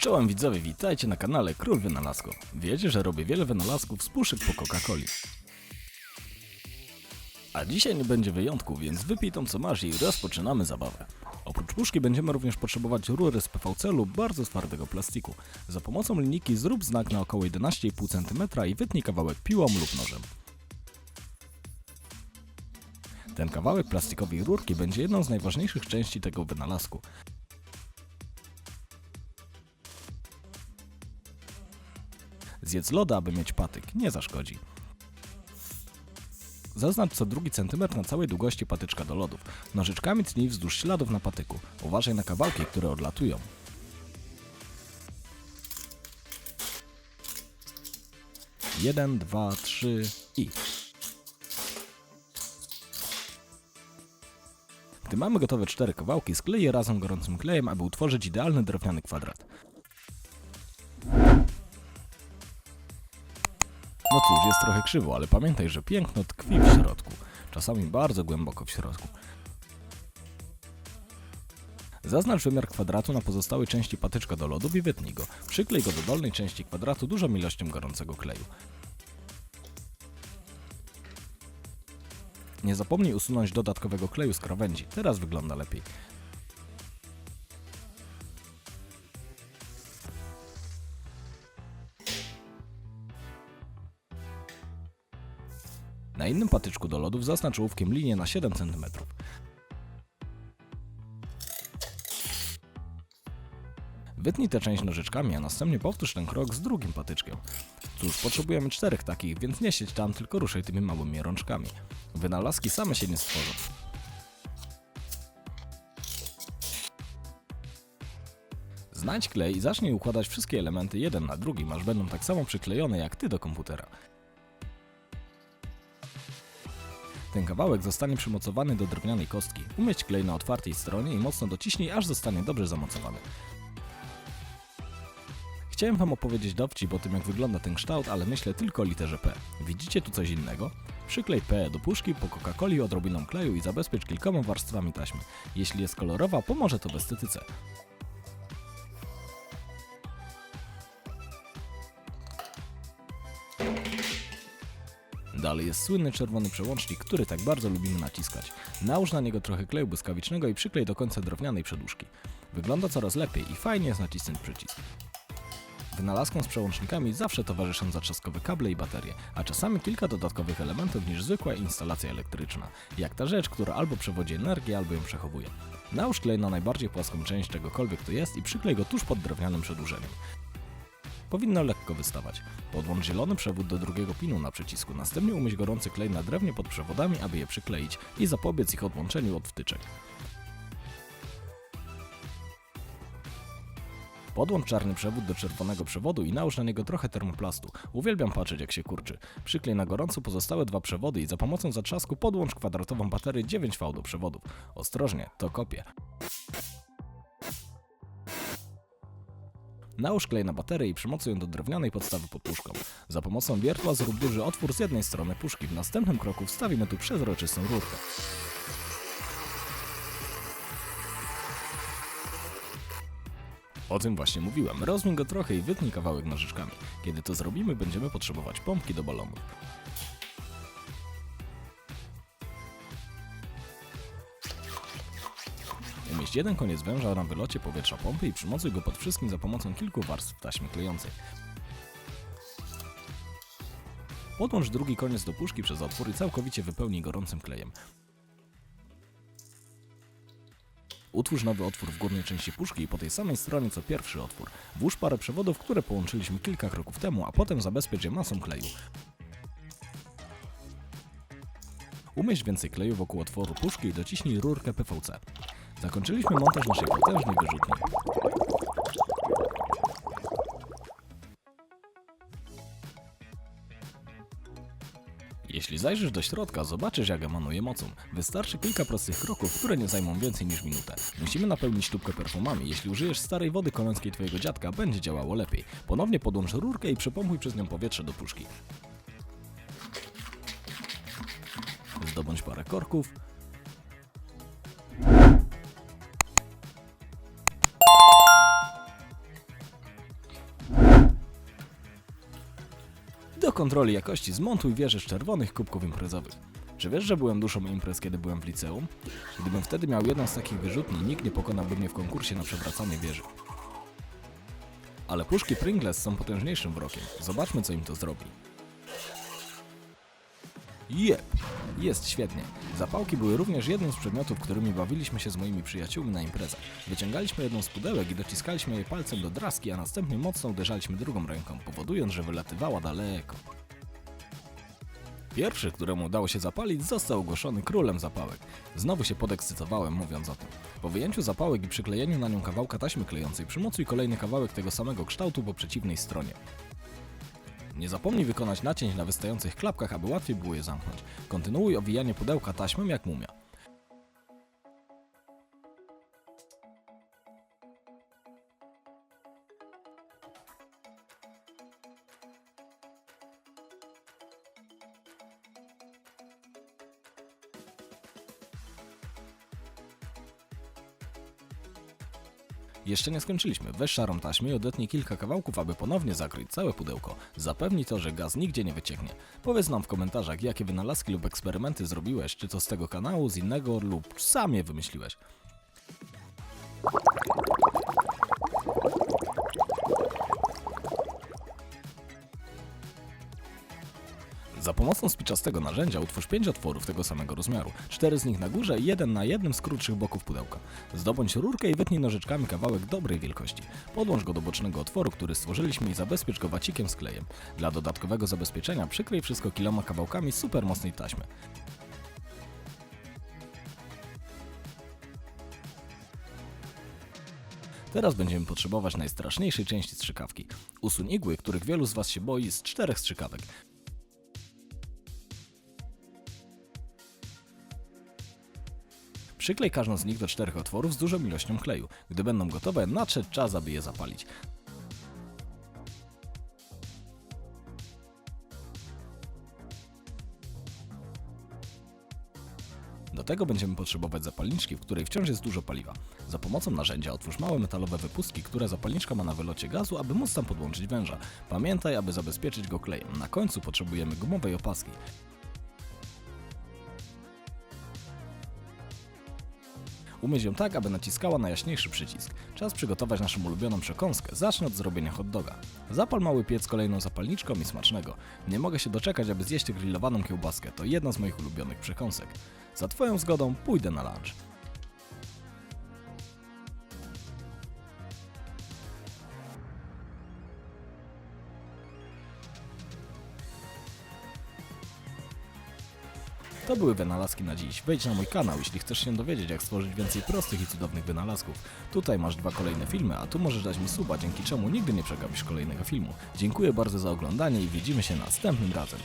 Czołem widzowie, witajcie na kanale Król Wynalazków. Wiecie, że robię wiele wynalazków z puszek po Coca-Coli. A dzisiaj nie będzie wyjątku, więc wypij tą co masz i rozpoczynamy zabawę. Oprócz puszki będziemy również potrzebować rury z PVC lub bardzo twardego plastiku. Za pomocą linijki zrób znak na około 11,5 cm i wytnij kawałek piłą lub nożem. Ten kawałek plastikowej rurki będzie jedną z najważniejszych części tego wynalazku. Zjedz loda, aby mieć patyk, nie zaszkodzi. Zaznacz co drugi centymetr na całej długości patyczka do lodów. Nożyczkami tnij wzdłuż śladów na patyku. Uważaj na kawałki, które odlatują. Jeden, dwa, trzy i... Gdy mamy gotowe cztery kawałki, sklej je razem gorącym klejem, aby utworzyć idealny drewniany kwadrat. No cóż, jest trochę krzywo, ale pamiętaj, że piękno tkwi w środku. Czasami bardzo głęboko w środku. Zaznacz wymiar kwadratu na pozostałej części patyczka do lodów i wytnij go. Przyklej go do dolnej części kwadratu dużą ilością gorącego kleju. Nie zapomnij usunąć dodatkowego kleju z krawędzi. Teraz wygląda lepiej. Na innym patyczku do lodów zaznacz ołówkiem linię na 7 cm. Wytnij tę część nożyczkami, a następnie powtórz ten krok z drugim patyczkiem. Cóż, potrzebujemy czterech takich, więc nie siedź tam, tylko ruszaj tymi małymi rączkami. Wynalazki same się nie stworzą. Znajdź klej i zacznij układać wszystkie elementy jeden na drugim, aż będą tak samo przyklejone jak ty do komputera. Ten kawałek zostanie przymocowany do drewnianej kostki. Umieść klej na otwartej stronie i mocno dociśnij, aż zostanie dobrze zamocowany. Chciałem wam opowiedzieć dowcip o tym, jak wygląda ten kształt, ale myślę tylko o literze P. Widzicie tu coś innego? Przyklej P do puszki po Coca-Coli odrobiną kleju i zabezpiecz kilkoma warstwami taśmy. Jeśli jest kolorowa, pomoże to w estetyce. Dalej jest słynny czerwony przełącznik, który tak bardzo lubimy naciskać. Nałóż na niego trochę kleju błyskawicznego i przyklej do końca drewnianej przedłużki. Wygląda coraz lepiej i fajnie jest nacisnąć przycisk. Wynalazkom z przełącznikami zawsze towarzyszą zatrzaskowe kable i baterie, a czasami kilka dodatkowych elementów niż zwykła instalacja elektryczna, jak ta rzecz, która albo przewodzi energię, albo ją przechowuje. Nałóż klej na najbardziej płaską część czegokolwiek to jest i przyklej go tuż pod drewnianym przedłużeniem. Powinno lekko wystawać. Podłącz zielony przewód do drugiego pinu na przycisku, następnie umyśl gorący klej na drewnie pod przewodami, aby je przykleić i zapobiec ich odłączeniu od wtyczek. Podłącz czarny przewód do czerwonego przewodu i nałóż na niego trochę termoplastu. Uwielbiam patrzeć jak się kurczy. Przyklej na gorąco pozostałe dwa przewody i za pomocą zatrzasku podłącz kwadratową baterię 9V do przewodów. Ostrożnie, to kopie. Nałóż klej na baterię i przymocuj ją do drewnianej podstawy pod puszką. Za pomocą wiertła zrób duży otwór z jednej strony puszki. W następnym kroku wstawimy tu przezroczystą rurkę. O tym właśnie mówiłem. Rozmień go trochę i wytnij kawałek nożyczkami. Kiedy to zrobimy, będziemy potrzebować pompki do balonów. Umieść jeden koniec węża na wylocie powietrza pompy i przymocuj go pod wszystkim za pomocą kilku warstw taśmy klejącej. Podłącz drugi koniec do puszki przez otwór i całkowicie wypełnij gorącym klejem. Utwórz nowy otwór w górnej części puszki i po tej samej stronie co pierwszy otwór. Włóż parę przewodów, które połączyliśmy kilka kroków temu, a potem zabezpiecz je masą kleju. Umieść więcej kleju wokół otworu puszki i dociśnij rurkę PVC. Zakończyliśmy montaż naszej potężnej wyrzutni. Jeśli zajrzysz do środka, zobaczysz jak emanuje mocą. Wystarczy kilka prostych kroków, które nie zajmą więcej niż minutę. Musimy napełnić tubkę perfumami. Jeśli użyjesz starej wody koleńskiej twojego dziadka, będzie działało lepiej. Ponownie podłącz rurkę i przepompuj przez nią powietrze do puszki. Zdobądź parę korków. Do kontroli jakości zmontuj wieżę z czerwonych kubków imprezowych. Czy wiesz, że byłem duszą imprez, kiedy byłem w liceum? Gdybym wtedy miał jedną z takich wyrzutni, nikt nie pokonałby mnie w konkursie na przewracanie wieży. Ale puszki Pringles są potężniejszym wrokiem. Zobaczmy, co im to zrobi. Jep, jest świetnie. Zapałki były również jednym z przedmiotów, którymi bawiliśmy się z moimi przyjaciółmi na imprezach. Wyciągaliśmy jedną z pudełek i dociskaliśmy jej palcem do draski, a następnie mocno uderzaliśmy drugą ręką, powodując, że wylatywała daleko. Pierwszy, któremu udało się zapalić, został ogłoszony królem zapałek. Znowu się podekscytowałem, mówiąc o tym. Po wyjęciu zapałek i przyklejeniu na nią kawałka taśmy klejącej, przymocuj kolejny kawałek tego samego kształtu po przeciwnej stronie. Nie zapomnij wykonać nacięć na wystających klapkach, aby łatwiej było je zamknąć. Kontynuuj owijanie pudełka taśmą jak mumia. Jeszcze nie skończyliśmy. Weź szarą taśmę i odetnij kilka kawałków, aby ponownie zakryć całe pudełko. Zapewni to, że gaz nigdzie nie wycieknie. Powiedz nam w komentarzach, jakie wynalazki lub eksperymenty zrobiłeś, czy to z tego kanału, z innego lub sam je wymyśliłeś. Za pomocą spiczastego narzędzia utwórz 5 otworów tego samego rozmiaru, 4 z nich na górze i jeden na jednym z krótszych boków pudełka. Zdobądź rurkę i wytnij nożyczkami kawałek dobrej wielkości. Podłącz go do bocznego otworu, który stworzyliśmy i zabezpiecz go wacikiem z klejem. Dla dodatkowego zabezpieczenia przykryj wszystko kiloma kawałkami super mocnej taśmy. Teraz będziemy potrzebować najstraszniejszej części strzykawki. Usuń igły, których wielu z Was się boi z czterech strzykawek. Przyklej każdą z nich do czterech otworów z dużą ilością kleju. Gdy będą gotowe, nadszedł czas, aby je zapalić. Do tego będziemy potrzebować zapalniczki, w której wciąż jest dużo paliwa. Za pomocą narzędzia otwórz małe metalowe wypustki, które zapalniczka ma na wylocie gazu, aby móc tam podłączyć węża. Pamiętaj, aby zabezpieczyć go klejem. Na końcu potrzebujemy gumowej opaski. Umyć ją tak, aby naciskała na jaśniejszy przycisk. Czas przygotować naszą ulubioną przekąskę. Zacznę od zrobienia hot doga. Zapal mały piec kolejną zapalniczką i smacznego. Nie mogę się doczekać, aby zjeść grillowaną kiełbaskę. To jedna z moich ulubionych przekąsek. Za Twoją zgodą pójdę na lunch. To były wynalazki na dziś. Wejdź na mój kanał, jeśli chcesz się dowiedzieć, jak stworzyć więcej prostych i cudownych wynalazków. Tutaj masz dwa kolejne filmy, a tu możesz dać mi suba, dzięki czemu nigdy nie przegapisz kolejnego filmu. Dziękuję bardzo za oglądanie i widzimy się następnym razem.